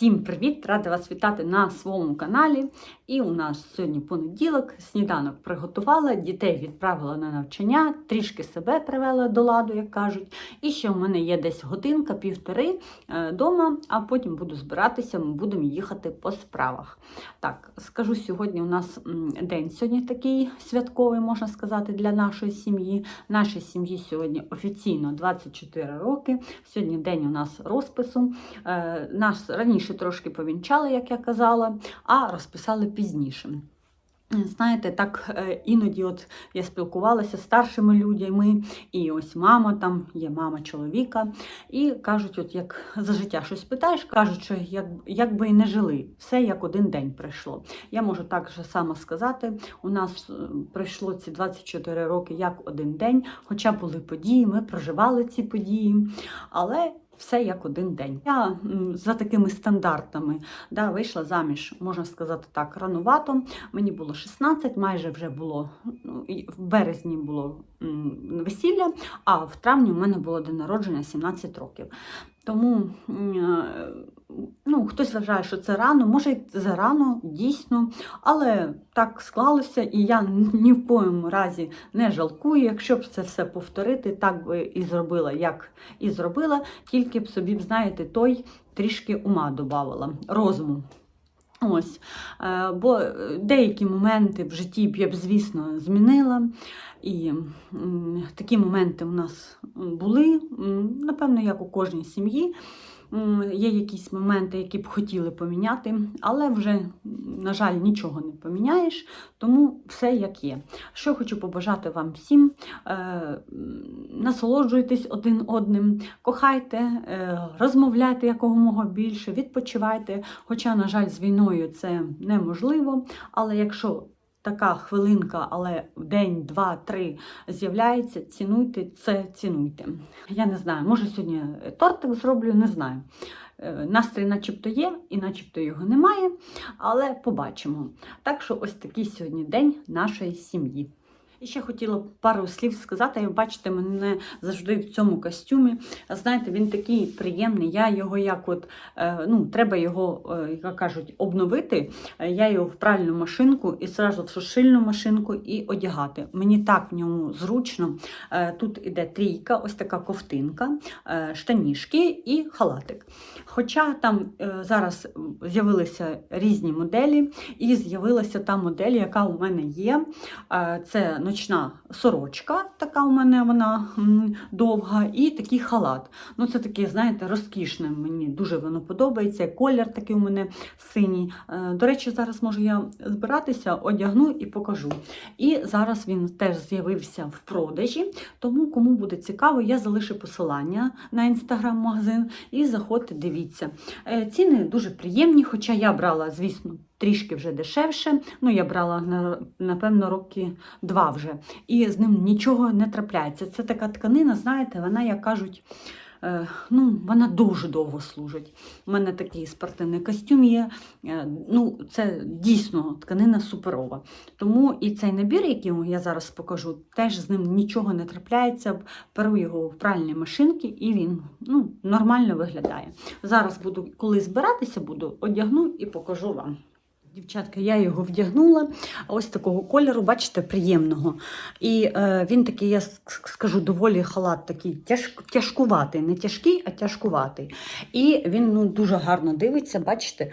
Всім привіт! Рада вас вітати на своєму каналі. І у нас сьогодні понеділок, сніданок приготувала, дітей відправила на навчання, трішки себе привела до ладу, як кажуть. І ще в мене є десь годинка, півтори вдома, а потім буду збиратися, ми будемо їхати по справах. Так, скажу, сьогодні у нас день сьогодні такий святковий, можна сказати, для нашої сім'ї. Нашій сім'ї сьогодні офіційно 24 роки. Сьогодні день у нас розпису. Е, Нас раніше трошки повінчали, як я казала, а розписали пізніше. Знаєте, так е, іноді от я спілкувалася з старшими людьми, і ось мама там, є мама чоловіка, і кажуть, от як за життя щось питаєш, кажуть, що як, як би і не жили, все як один день прийшло. Я можу так же само сказати, у нас е, пройшло ці 24 роки як один день, хоча були події, ми проживали ці події, але все як один день. Я за такими стандартами да, вийшла заміж, можна сказати так, ранувато. Мені було 16, майже вже було ну, в березні було весілля, а в травні у мене було день народження 17 років. Тому е, ну, хтось вважає, що це рано, може й зарано, дійсно, але так склалося, і я ні в коєму разі не жалкую. Якщо б це все повторити, так би і зробила, як і зробила, тільки б собі, знаєте, той трішки ума додавала, розуму. Ось, е, бо деякі моменти в житті б я б, звісно, змінила. І такі моменти у нас були, напевно, як у кожній сім'ї. Є якісь моменти, які б хотіли поміняти, але вже, на жаль, нічого не поміняєш, тому все як є. Що хочу побажати вам всім: е, насолоджуйтесь один одним, кохайте, е, розмовляйте якомога більше, відпочивайте. Хоча, на жаль, з війною це неможливо, але якщо така хвилинка, але день, два, три з'являється, цінуйте це, цінуйте. Я не знаю, може сьогодні тортик зроблю, не знаю. Е, Настрій начебто є, і начебто його немає, але побачимо. Так що ось такий сьогодні день нашої сім'ї. І ще хотіла пару слів сказати. Як бачите, мене завжди в цьому костюмі. Знаєте, він такий приємний. Я його як от, е, ну, треба його, е, як кажуть, обновити. Е, Я його в пральну машинку і зразу в сушильну машинку і одягати. Мені так в ньому зручно. Тут іде трійка, ось така ковтинка, штанішки і халатик. Хоча там зараз з'явилися різні моделі, і з'явилася та модель, яка у мене є. Це ночна сорочка, така у мене вона довга, і такий халат. Ну, це таке, знаєте, розкішне. Мені дуже воно подобається. Колір такий у мене синій. Е, До речі, зараз можу я збиратися, одягну і покажу. І зараз він теж з'явився в продажі. Тому, кому буде цікаво, я залишу посилання на інстаграм-магазин і заходьте, дивіться. Е, Ціни дуже приємні, хоча я брала, звісно, трішки вже дешевше. Ну, я брала напевно роки два вже. І з ним нічого не трапляється. Це така тканина, знаєте, вона, як кажуть, е, ну, вона дуже довго служить. У мене такий спортивний костюм є. Е, Ну, це дійсно тканина суперова. Тому і цей набір, який я зараз покажу, теж з ним нічого не трапляється. Перу його в пральні машинки, і він ну, нормально виглядає. Зараз буду, коли збиратися, буду одягну і покажу вам. Дівчатка, я його вдягнула ось такого кольору, бачите, приємного. І е, він такий, я скажу, доволі халат такий тяж, тяжкуватий, не тяжкий, а тяжкуватий. І він ну, дуже гарно дивиться, бачите,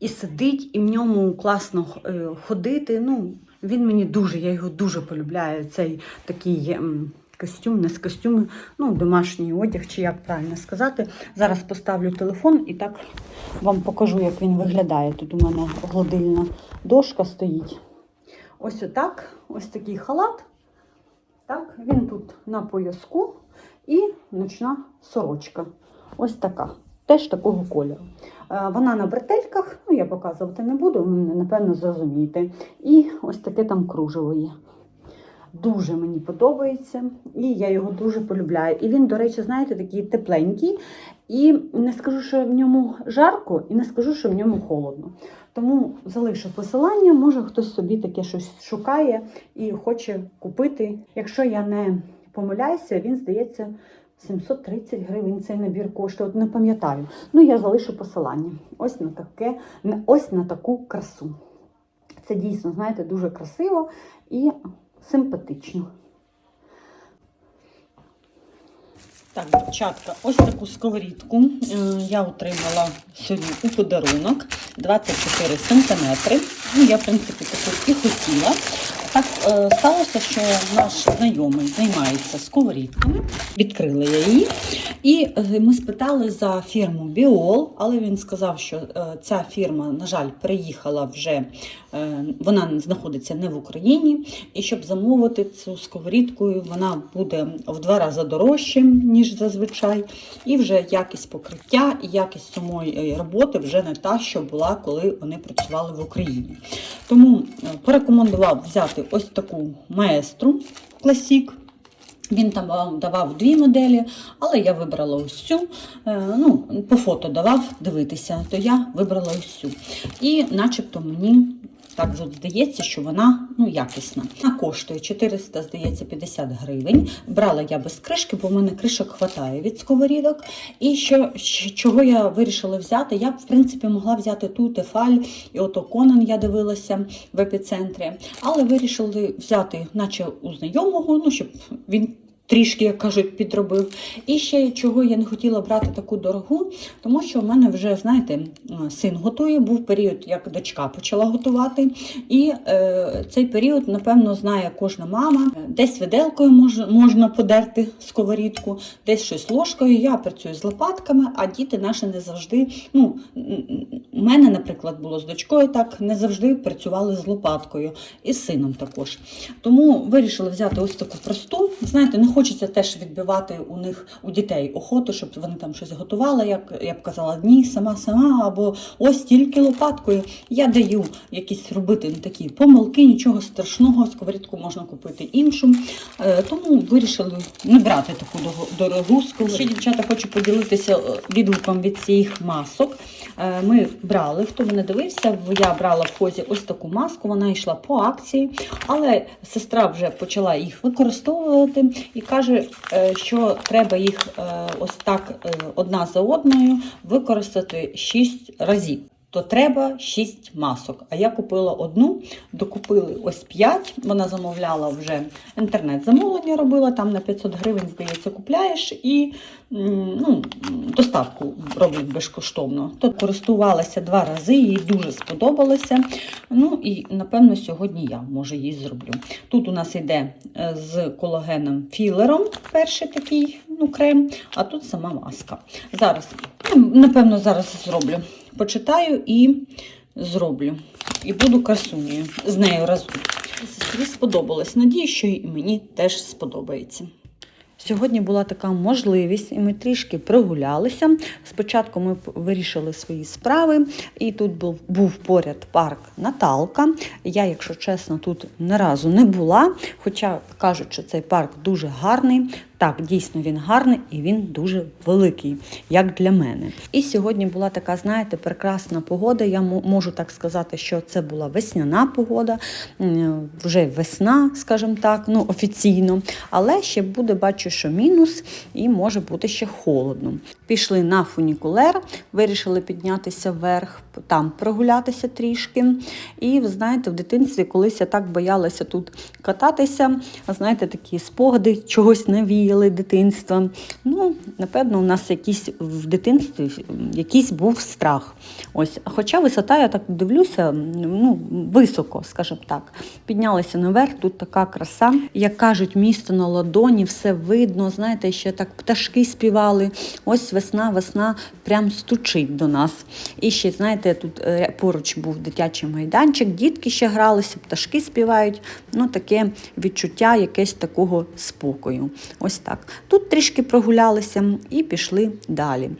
і сидить, і в ньому класно е, ходити. Ну, він мені дуже, я його дуже полюбляю. Цей такий. Костюм, не з костюму, ну, домашній одяг, чи як правильно сказати. Зараз поставлю телефон і так вам покажу, як він виглядає. Тут у мене гладильна дошка стоїть. Ось отак, ось такий халат. Так, він тут на пояску і ночна сорочка. Ось така. Теж такого кольору. Е, Вона на бретельках, ну я показувати не буду, ви, напевно, зрозумієте. І ось таке там кружево є. Дуже мені подобається, і я його дуже полюбляю. І він, до речі, знаєте, такий тепленький. І не скажу, що в ньому жарко, і не скажу, що в ньому холодно. Тому залишу посилання, може хтось собі таке щось шукає і хоче купити. Якщо я не помиляюся, він здається 730 гривень цей набір коштує, от не пам'ятаю. Ну, я залишу посилання. Ось на таке, ось на таку красу. Це дійсно, знаєте, дуже красиво і симпатично. Так, дівчатка, ось таку сковорідку е, я отримала сьогодні у подарунок 24 см. Ну, я, в принципі, таку і хотіла. Так е, сталося, що наш знайомий займається сковорідками. Відкрила я її. І е, ми спитали за фірму Біол, але він сказав, що ця фірма, на жаль, приїхала вже, вона знаходиться не в Україні. І щоб замовити цю сковорідку, вона буде в два рази дорожче, ніж зазвичай. І вже якість покриття і якість самої е, роботи вже не та, що була, коли вони працювали в Україні. Тому е, порекомендував взяти ось таку маестру класік. Він там давав дві моделі, але я вибрала ось цю. Е, Ну, по фото давав дивитися, то я вибрала ось цю. І начебто мені так от здається, що вона ну, якісна. Вона коштує 400, здається, 50 гривень. Брала я без кришки, бо в мене кришок хватає від сковорідок. І що, чого я вирішила взяти? Я в принципі, могла взяти ту Тефаль і ото Конан я дивилася в епіцентрі. Але вирішили взяти, наче у знайомого, ну, щоб він трішки, як кажуть, підробив. І ще чого я не хотіла брати таку дорогу, тому що в мене вже, знаєте, син готує, був період, як дочка почала готувати. І е, цей період, напевно, знає кожна мама. Десь виделкою мож, можна подерти сковорідку, десь щось ложкою. Я працюю з лопатками, а діти наші не завжди. Ну, у мене, наприклад, було з дочкою так, не завжди працювали з лопаткою, і з сином також. Тому вирішили взяти ось таку просту. Знаєте, не хочеться теж відбивати у них у дітей охоту, щоб вони там щось готували. Як я б казала, ні, сама сама, або ось тільки лопаткою. Я даю якісь робити такі помилки, нічого страшного, сковорідку можна купити іншу. Е, Тому вирішили не брати таку дорогу. Ще дівчата хочу поділитися е, відгуком від цих масок. Е, Ми брали, хто мене дивився, я брала в хозі ось таку маску, вона йшла по акції, але сестра вже почала їх використовувати і каже, е, що треба їх е, ось так е, одна за одною використати 6 разів. То треба 6 масок. А я купила одну, докупили ось 5. Вона замовляла вже інтернет-замовлення робила, там на 500 гривень, здається, купляєш і ну, доставку роблять безкоштовно. То користувалася два рази, їй дуже сподобалося. Ну і напевно сьогодні я може її зроблю. Тут у нас йде е, з колагеном філером, перший такий ну, крем, а тут сама маска. Зараз, напевно, зараз зроблю. Почитаю і зроблю. І буду красунею з нею разом. Сестрі сподобалось. Надію, що і мені теж сподобається. Сьогодні була така можливість, і ми трішки прогулялися. Спочатку ми вирішили свої справи, і тут був, був поряд парк Наталка. Я, якщо чесно, тут ні разу не була, хоча кажуть, що цей парк дуже гарний. Так, дійсно він гарний і він дуже великий, як для мене. І сьогодні була така, знаєте, прекрасна погода. Я можу так сказати, що це була весняна погода, вже весна, скажімо так, ну офіційно. Але ще буде, бачу, що мінус, і може бути ще холодно. Пішли на фунікулер, вирішили піднятися вверх, там прогулятися трішки. І ви знаєте, в дитинстві колись я так боялася тут кататися. Знаєте, такі спогади чогось навіяли дитинства. Ну, напевно, у нас якийсь в дитинстві якийсь був страх. Ось, хоча висота, я так дивлюся, ну, високо, скажімо так. Піднялися наверх, тут така краса. Як кажуть, місто на ладоні, все видно. Знаєте, ще так пташки співали. Ось весна, весна прям стучить до нас. І ще, знаєте, тут е, поруч був дитячий майданчик, дітки ще гралися, пташки співають. Ну, таке відчуття якесь такого спокою. Ось так. Тут трішки прогулялися і пішли далі.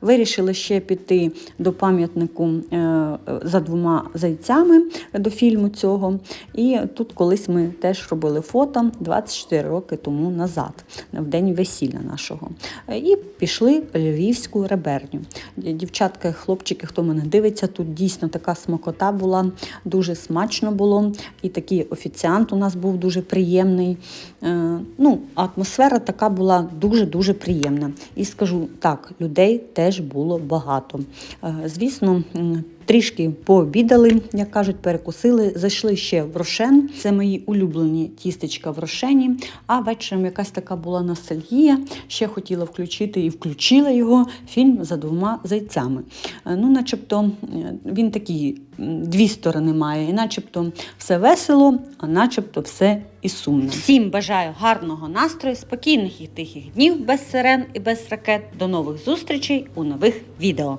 Вирішили ще піти до пам'ятнику е, за двома зайцями до фільму цього. І тут колись ми теж робили фото 24 роки тому назад, в день весілля нашого. І пішли в Львівську реберню. Дівчатка, хлопчики, хто мене дивиться, тут дійсно така смакота була, дуже смачно було. І такий офіціант у нас був дуже приємний. Е, Ну, атмосфера така була дуже-дуже приємна. І скажу так, людей теж було багато. Е, Звісно, трішки пообідали, як кажуть, перекусили. Зайшли ще в Рошен. Це мої улюблені тістечка в Рошені. А вечором якась така була ностальгія. Ще хотіла включити і включила його фільм за двома зайцями. Е, Ну, начебто, е, він такий дві сторони має, і начебто все весело, а начебто все і сумно. Всім бажаю гарного настрою, спокійних і тихих днів без сирен і без ракет. До нових зустрічей у нових відео.